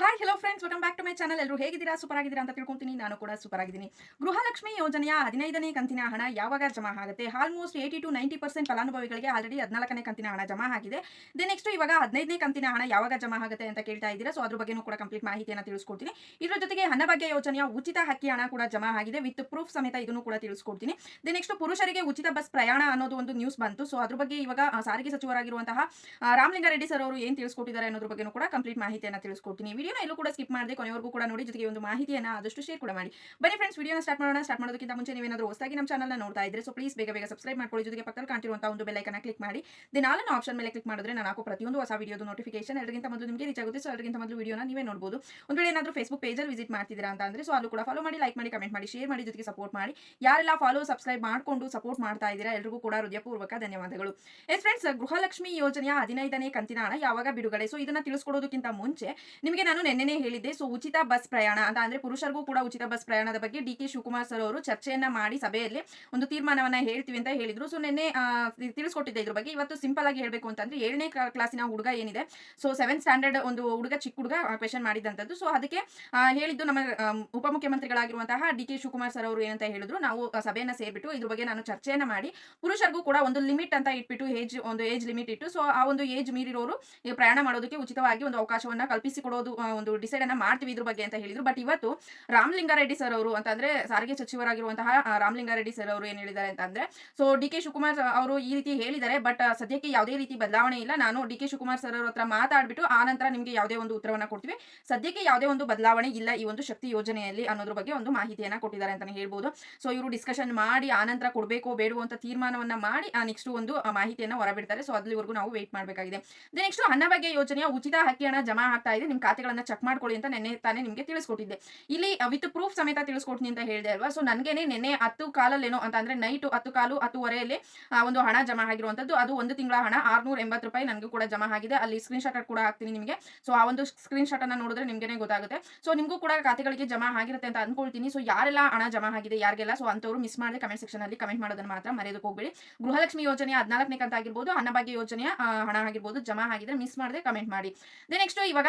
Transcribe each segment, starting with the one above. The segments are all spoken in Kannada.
Hi hello friends welcome back to my channel ಎಲ್ಲರೂ ಹೇಗಿದ್ದೀರಾ? ಸೂಪರ್ ಆಗಿದ್ದೀರಾ ಅಂತ ತಿಳ್ಕೊಂತೀನಿ ನಾನು ಕೂಡ ಸೂಪರ್ ಆಗಿದ್ದೀನಿ. ಗೃಹಲಕ್ಷ್ಮಿ ಯೋಜನೆಯ ಹದಿನೈದನೇ ಕಂತಿನ ಹಣ ಯಾವಾಗ ಜಮಾ ಆಗುತ್ತೆ? Almost eighty to ninety percent ಫಲಾನುಭವಿಗಳಿಗೆ ಆಲ್ರೆಡಿ ಹದಿನಾಲ್ಕನೇ ಕಂತಿನ ಹಣ ಜಮಾ ಆಗಿದೆ. ದೆ ನೆಕ್ಸ್ಟ್ ಇವಾಗ ಹದಿನೈದನೇ ಕಂತಿನ ಹಣ ಯಾವಾಗ ಜಮಾ ಆಗುತ್ತೆ ಅಂತ ಕೇಳ್ತಾ ಇದ್ದೀರಾ? ಸೊ ಅದ್ರ ಬಗ್ಗೆನೂ ಕೂಡ ಕಂಪ್ಲೀಟ್ ಮಾಹಿತಿಯನ್ನು ತಿಳಿಸ್ಕೊಡ್ತೀನಿ. ಇದರ ಜೊತೆಗೆ ಅನ್ನಭಾಗ್ಯ ಯೋಜನೆಯ ಉಚಿತ ಹಕ್ಕಿ ಹಣ ಕೂಡ ಜಮಾ ಆಗಿದೆ. ವಿತ್ ಪ್ರೂಫ್ ಸಮೇತ ಇದನ್ನು ಕೂಡ ತಿಳಿಸ್ಕೊಡ್ತೀನಿ. ದೆ ನೆಕ್ಸ್ಟ್ ಪುರುಷರಿಗೆ ಉಚಿತ ಬಸ್ ಪ್ರಯಾಣ ಅನ್ನೋದು ಒಂದು ನ್ಯೂಸ್ ಬಂತು. ಸೊ ಅದ್ರ ಬಗ್ಗೆ ಇವಾಗ ಸಾರಿಗೆ ಸಚಿವರಾಗಿರುವಂತಹ ರಾಮಲಿಂಗಾರೆಡ್ಡಿ ಸರ್ ಅವರು ಏನು ತಿಳಿಸ್ಕೊಟ್ಟಿದ್ದಾರೆ ಅನ್ನೋದ್ರ ಬಗ್ಗೆನೂ ಕೂಡ ಕಂಪ್ಲೀಟ್ ಮಾಹಿತಿಯನ್ನು ತಿಳಿಸ್ಕೊಡ್ತೀನಿ. ವಿಡಿಯೋನ ಎಲ್ಲೂ ಕೂಡ ಸ್ಕಿಪ್ ಮಾಡದೆ, ಕೊನೆವರೆಗೂ ಕೂಡ ನೋಡಿ, ಜೊತೆಗೆ ಒಂದು ಮಾಹಿತಿಯನ್ನು ಆದಷ್ಟು ಶೇರ್ ಕೂಡ ಮಾಡಿ. ಬನ್ನಿ ಫ್ರೆಂಡ್ಸ್ ವಿಡಿಯೋನ ಸ್ಟಾರ್ಟ್ ಮಾಡೋಣ. ಸ್ಟಾರ್ಟ್ ಮಾಡೋದಕ್ಕಿಂತ ಮುಂಚೆ ನೀವೇನಾದರೂ ಹೊಸದಾಗಿ ನಮ್ಮ ಚಾನಲ್ನ ನೋಡ್ತಾ ಇದ್ರೆ ಸೊ ಪ್ಲೀಸ್ ಬೇಗ ಬೇಗ ಸಬ್ಸ್ಕ್ರೈಬ್ ಮಾಡ್ಕೊಳ್ಳಿ. ಜೊತೆಗೆ ಪಕ್ಕದಲ್ಲಿ ಕಾಣ್ತಿರುವಂತಹ ಒಂದು ಬೆಲ್ಲೈಕನ್ನ ಕ್ಲಿಕ್ ಮಾಡಿ. ದಿನ ಆಲ್ ಆಪ್ಷನ್ ಮೇಲೆ ಕ್ಲಿಕ್ ಮಾಡಿದ್ರೆ ನಾನು ಹಾಕೋ ಪ್ರತಿಯೊಂದು ಹೊಸ ವಿಡಿಯೋದು ನೋಟಿಫಿಕೇಶನ್ ಎಲ್ಲರಿಗಿಂತ ಮೊದಲು ನಿಮಗೆ ರೀಚ್ ಆಗುತ್ತೆ. ಸೊ ಎಲ್ಲರಿಗಿಂತ ಮೊದಲು ವಿಡಿಯೋನ ನೀವೇ ನೋಡಬಹುದು ಒಂದು ವೇಳೆ ಏನಾದರೂ ಫೇಸ್ಬುಕ್ ಪೇಜಲ್ಲಿ ವಿಸಿಟ್ ಮಾಡ್ತಿದ್ದೀರಾ ಅಂತ ಅಂದ್ರೆ ಸೊ ಅಲ್ಲೂ ಕೂಡ ಫಾಲೋ ಮಾಡಿ ಲೈಕ್ ಮಾಡಿ ಕಮೆಂಟ್ ಮಾಡಿ ಶೇರ್ ಮಾಡಿ, ಜೊತೆಗೆ ಸಪೋರ್ಟ್ ಮಾಡಿ. ಯಾರೆಲ್ಲ ಫಾಲೋ ಸಬ್ಸ್ಕ್ರೈಬ್ ಮಾಡಿಕೊಂಡು ಸಪೋರ್ಟ್ ಮಾಡ್ತಾ ಇದ್ದೀರಾ, ಎಲ್ರಿಗೂ ಕೂಡ ಹೃದಯಪೂರ್ವಕ ಧನ್ಯವಾದಗಳು. ಎಸ್ ಫ್ರೆಂಡ್ಸ್ ಗೃಹಲಕ್ಷ್ಮಿ ಯೋಜನೆಯ ಹದಿನೈದನೇ ಕಂತಿನ ಹಣ ಯಾವಾಗ ಬಿಡುಗಡೆ? ಸೊ ಇದನ್ನ ತಿಳಿಸ್ಕೊಡೋದಕ್ಕಿಂತ ಮುಂಚೆ ನಿಮಗೆ ನಾನು ನೆನ್ನೆನೇ ಹೇಳಿದ್ದೆ, ಸೊ ಉಚಿತ ಬಸ್ ಪ್ರಯಾಣ ಅಂತ ಅಂದ್ರೆ ಪುರುಷರಿಗೂ ಕೂಡ ಉಚಿತ ಬಸ್ ಪ್ರಯಾಣದ ಬಗ್ಗೆ ಡಿ ಕೆ ಶಿವಕುಮಾರ್ ಸರ್ ಅವರು ಚರ್ಚೆಯನ್ನ ಮಾಡಿ ಸಭೆಯಲ್ಲಿ ಒಂದು ತೀರ್ಮಾನವನ್ನ ಹೇಳ್ತೀವಿ ಅಂತ ಹೇಳಿದ್ರು. ಸೊ ನಿನ್ನೆ ತಿಳಿಸ್ಕೊಟ್ಟಿದ್ದೆ ಇದ್ರ ಬಗ್ಗೆ. ಇವತ್ತು ಸಿಂಪಲ್ ಆಗಿ ಹೇಳಬೇಕು ಅಂತಂದ್ರೆ ಏಳನೇ ಕ್ಲಾಸಿನ ಹುಡುಗ ಏನಿದೆ, ಸೊ ಸೆವೆನ್ ಸ್ಟ್ಯಾಂಡರ್ಡ್ ಒಂದು ಹುಡುಗ, ಚಿಕ್ಕ ಹುಡುಗ ಕ್ವೆಶನ್ ಮಾಡಿದಂಥದ್ದು ಸೊ ಅದಕ್ಕೆ ಹೇಳಿದ್ದು ನಮ್ಮ ಉಪಮುಖ್ಯಮಂತ್ರಿಗಳಾಗಿರುವಂತಹ ಡಿ ಕೆ ಶಿವಕುಮಾರ್ ಸರ್ ಅವರು ಏನಂತ ಹೇಳಿದ್ರು. ನಾವು ಸಭೆಯನ್ನ ಸೇರ್ಬಿಟ್ಟು ಇದ್ರ ಬಗ್ಗೆ ನಾನು ಚರ್ಚೆಯನ್ನ ಮಾಡಿ, ಪುರುಷರಿಗೂ ಕೂಡ ಒಂದು ಲಿಮಿಟ್ ಅಂತ ಇಟ್ಬಿಟ್ಟು, ಏಜ್, ಒಂದು ಏಜ್ ಲಿಮಿಟ್ ಇಟ್ಟು, ಸೊ ಆ ಒಂದು ಏಜ್ ಮೀರಿರೋರು ಪ್ರಯಾಣ ಮಾಡೋದಕ್ಕೆ ಉಚಿತವಾಗಿ ಒಂದು ಅವಕಾಶವನ್ನ ಕಲ್ಪಿಸಿಕೊಡೋದು ಒಂದು ಡಿಸೈಡ್ ಅನ್ನ ಮಾಡ್ತೀವಿ ಇದ್ರ ಬಗ್ಗೆ ಅಂತ ಹೇಳಿದ್ರು. ಬಟ್ ಇವತ್ತು ರಾಮಲಿಂಗಾರೆಡ್ಡಿ ಸರ್ ಅವರು ಅಂತಂದ್ರೆ ಸಾರಿಗೆ ಸಚಿವರಾಗಿರುವಂತಹ ಆ, ರಾಮಲಿಂಗಾರೆಡ್ಡಿ ಸರ್ ಅವರು ಏನ್ ಹೇಳಿದ್ದಾರೆ ಅಂತಂದ್ರೆ ಸೊ ಡಿ ಕೆ ಶಿವಕುಮಾರ್ ಅವರು ಈ ರೀತಿ ಹೇಳಿದ್ದಾರೆ ಬಟ್ ಸದ್ಯಕ್ಕೆ ಯಾವುದೇ ರೀತಿ ಬದಲಾವಣೆ ಇಲ್ಲ. ನಾನು ಡಿ ಕೆ ಶಿವಕುಮಾರ್ ಸರ್ ಅವ್ರ ಹತ್ರ ಮಾತಾಡ್ಬಿಟ್ಟು ಆ ನಂತರ ನಿಮಗೆ ಯಾವುದೇ ಒಂದು ಉತ್ತರವನ್ನ ಕೊಡ್ತೀವಿ. ಸದ್ಯಕ್ಕೆ ಯಾವುದೇ ಒಂದು ಬದಲಾವಣೆ ಇಲ್ಲ ಈ ಒಂದು ಶಕ್ತಿ ಯೋಜನೆಯಲ್ಲಿ ಅನ್ನೋದ್ರ ಬಗ್ಗೆ ಒಂದು ಮಾಹಿತಿಯನ್ನ ಕೊಟ್ಟಿದ್ದಾರೆ ಅಂತಾನೆ ಹೇಳ್ಬೋದು. ಸೊ ಇವರು ಡಿಸ್ಕಷನ್ ಮಾಡಿ ಆನಂತರ ಕೊಡಬೇಕೋ ಬೇಡವೋ ಅಂತ ತೀರ್ಮಾನವನ್ನ ಮಾಡಿ ನೆಕ್ಸ್ಟ್ ಒಂದು ಆ, ಮಾಹಿತಿಯನ್ನ ಹೊರಬಿಡ್ತಾರೆ. ಸೊ ಅಲ್ಲಿವರೆಗೂ ನಾವು ವೇಟ್ ಮಾಡಬೇಕಾಗಿದೆ. ನೆಕ್ಸ್ಟ್ ಬಗ್ಗೆ ಯೋಜನೆಯ ಉಚಿತ ಹಕ್ಕಿ ಹಣ ಜಮಾ ಆಗ್ತಾ ಇದೆ. ನಿಮ್ಮ ಖಾತೆಗಳನ್ನ ಚೆಕ್ ಮಾಡ್ಕೊಳ್ಳಿ ಅಂತ ನೆನ್ನೆ ತಾನೇ ನಿಮಗೆ ತಿಳಿಸ್ಕೊಟ್ಟಿದ್ದೆ. ಇಲ್ಲಿ ವಿತ್ ಪ್ರೂಫ್ ಸಮೇತ ತಿಳಿಸ್ಕೊಡ್ತೀನಿ ಅಂತ ಹೇಳಿದೆ ಅಲ್ವಾ? ಸೊ ನನಗೇನೆ ನೆನ್ನೆ ಹತ್ತು ಕಾಲಲ್ಲೇನೋ ಅಂತ ಅಂದ್ರೆ ನೈಟ್ ಹತ್ತು ಕಾಲು ಹತ್ತುವರೆಯಲ್ಲಿ ಒಂದು ಹಣ ಜಮಾ ಆಗಿರುವಂತದ್ದು ಅದು ಒಂದು ತಿಂಗಳ ಹಣ ಆರ್ನೂರ ಎಂಬತ್ತು ರೂಪಾಯಿ ನನಗೂ ಕೂಡ ಜಮಾ ಆಗಿದೆ. ಅಲ್ಲಿ ಸ್ಕ್ರೀನ್ ಶಾಟ್ ಕೂಡ ಹಾಕ್ತೀನಿ ನಿಮಗೆ. ಸೊ ಆ ಒಂದು ಸ್ಕ್ರೀನ್ ಶಾಟ್ ಅನ್ನ ನೋಡಿದ್ರೆ ನಿಮ್ಗೆ ಗೊತ್ತಾಗುತ್ತೆ. ಸೊ ನಿಮಗೂ ಕೂಡ ಖಾತೆಗಳಿಗೆ ಜಮಾ ಆಗಿರುತ್ತೆ ಅಂತ ಅನ್ಕೊಳ್ತೀನಿ. ಸೊ ಯಾರೆಲ್ಲ ಹಣ ಜಮಾ ಆಗಿದೆ, ಯಾರಿಗೆಲ್ಲ? ಸೊ ಅಂತವರು ಮಿಸ್ ಮಾಡದೆ ಕಮೆಂಟ್ ಸೆಕ್ಷನ್ ಅಲ್ಲಿ ಕಮೆಂಟ್ ಮಾಡೋದನ್ನ ಮಾತ್ರ ಮರೆಯೋದಕ್ಕೆ ಹೋಗ್ಬೇಡಿ. ಗೃಹಲಕ್ಷ್ಮಿ ಯೋಜನೆ ಹದಿನಾಲ್ಕನೇ ಕಂತ ಆಗಿರ್ಬೋದು, ಅನ್ನಭಾಗ್ಯ ಯೋಜನೆಯ ಹಣ ಆಗಿರ್ಬೋದು, ಜಮಾ ಆಗಿದ್ರೆ ಮಿಸ್ ಮಾಡದೆ ಕಮೆಂಟ್ ಮಾಡಿ. ನೆಕ್ಸ್ಟ್ ಇವಾಗ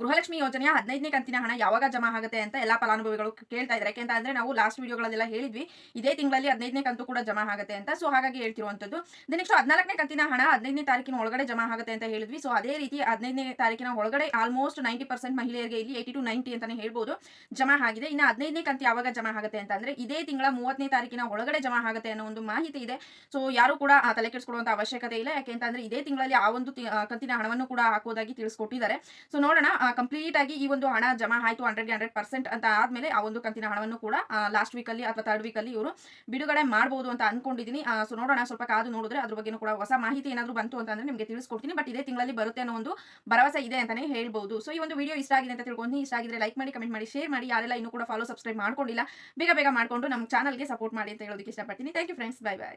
ಗೃಹಲಕ್ಷ್ಮಿ ಯೋಜನೆಯ ಹದಿನೈದನೇ ಕಂತಿನ ಹಣ ಯಾವಾಗ ಜಮಾ ಆಗುತ್ತೆ ಅಂತ ಎಲ್ಲ ಫಲಾನುಭವಿಗಳು ಕೇಳ್ತಾ ಇದ್ದಾರೆ. ಯಾಕೆಂತ ಅಂದ್ರೆ ನಾವು ಲಾಸ್ಟ್ ವಿಡಿಯೋಗಳಲ್ಲೆಲ್ಲ ಹೇಳಿದ್ವಿ. ಇದೇ ತಿಂಗಳಲ್ಲಿ ಹದಿನೈದನೇ ಕಂತು ಕೂಡ ಜಮಾ ಆಗುತ್ತೆ ಅಂತ. ಸೊ ಹಾಗಾಗಿ ಹೇಳ್ತಿರುವಂತದ್ದು ನೆಕ್ಸ್ಟ್ ಹದಿನಾಲ್ಕನೇ ಕಂತಿನ ಹಣ ಹದಿನೈದನೇ ತಾರೀಕಿನ ಒಳಗಡೆ ಜಮಾ ಆಗುತ್ತೆ ಅಂತ ಹೇಳಿದ್ವಿ. ಸೊ ಅದೇ ರೀತಿ ಹದಿನೈದನೇ ತಾರೀಕಿನ ಒಳಗಡೆ ಆಲ್ಮೋಸ್ಟ್ ನೈಂಟಿ ಪರ್ಸೆಂಟ್ ಮಹಿಳೆಯರಿಗೆ ಇಲ್ಲಿ ಏಯ್ಟಿ ಟು ನೈಂಟಿ ಅಂತಾನೆ ಹೇಳ್ಬೋದು ಜಮಾ ಆಗಿದೆ. ಇನ್ನು ಹದಿನೈದನೇ ಕಂತು ಯಾವಾಗ ಜಮಾ ಆಗುತ್ತೆ ಅಂತ ಅಂದ್ರೆ ಇದೇ ತಿಂಗಳ ಮೂವತ್ತನೇ ತಾರೀಕಿನ ಒಳಗಡೆ ಜಮಾ ಆಗುತ್ತೆ ಅನ್ನೋ ಒಂದು ಮಾಹಿತಿ ಇದೆ. ಸೊ ಯಾರು ಕೂಡ ಆ, ತಲೆ ಕೆಡಿಸ್ಕೊಳ್ಳುವಂತ ಅವಶ್ಯಕತೆ ಇಲ್ಲ. ಯಾಕೆಂತಂದ್ರೆ ಇದೇ ತಿಂಗಳಲ್ಲಿ ಆ ಒಂದು ಕಂತಿನ ಹಣವನ್ನು ಕೂಡ ಹಾಕೋದಾಗಿ ತಿಳಿಸ್ಕೊಟ್ಟಿದ್ದಾರೆ. ಸೊ ನೋಡೋಣ. ಕಂಪ್ಲೀಟ್ ಆಗಿ ಈ ಒಂದು ಹಣ ಜಮಾ ಆಯಿತು ಹಂಡ್ರೆಡ್ ಹಂಡ್ರೆಡ್ ಪರ್ಸೆಂಟ್ ಅಂತ ಆದ್ಮೇಲೆ ಆ ಒಂದು ಕಂತಿನ ಹಣವನ್ನು ಕೂಡ ಲಾಸ್ಟ್ ವೀಕ್ ಅಲ್ಲಿ ಅಥವಾ ಥರ್ಡ್ ವೀಕ್ ಅಲ್ಲಿ ಇವರು ಬಿಡುಗಡೆ ಮಾಡಬಹುದು ಅಂತ ಅನ್ಕೊಂಡಿದ್ದೀನಿ ಸೊ ನೋಡೋಣ, ಸ್ವಲ್ಪ ಕಾದು ನೋಡಿದ್ರೆ ಅದ್ರ ಬಗ್ಗೆ ಕೂಡ ಹೊಸ ಮಾಹಿತಿ ಏನಾದರೂ ಬಂತು ಅಂತಂದ್ರೆ ನಿಮಗೆ ತಿಳಿಸ್ಕೊಡ್ತೀನಿ. ಬಟ್ ಇದೇ ತಿಂಗಳಲ್ಲಿ ಬರುತ್ತೆ ಅನ್ನೋ ಒಂದು ಭರವಸೆ ಇದೆ ಅಂತಾನೆ ಹೇಳ್ಬೋದು. ಸೊ ಈ ಒಂದು ವಿಡಿಯೋ ಇಷ್ಟ ಆಗಿದೆ ಅಂತ ತಿಳ್ಕೊಂಡು ಇಷ್ಟ ಆಗಿದ್ರೆ ಲೈಕ್ ಮಾಡಿ ಕಮೆಂಟ್ ಮಾಡಿ ಶೇರ್ ಮಾಡಿ. ಯಾರೆಲ್ಲ ಇನ್ನೂ ಕೂಡ ಫಾಲೋ ಸಬ್ಸ್ಕ್ರೈಬ್ ಮಾಡ್ಕೊಂಡಿಲ್ಲ, ಬೇಗ ಬೇಗ ಮಾಡಿಕೊಂಡು ನಮ್ಮ ಚಾನಲ್ಗೆ ಸಪೋರ್ಟ್ ಮಾಡಿ ಅಂತ ಹೇಳೋದಕ್ಕೆ ಇಷ್ಟಪಡ್ತೀನಿ. Thank you friends bye bye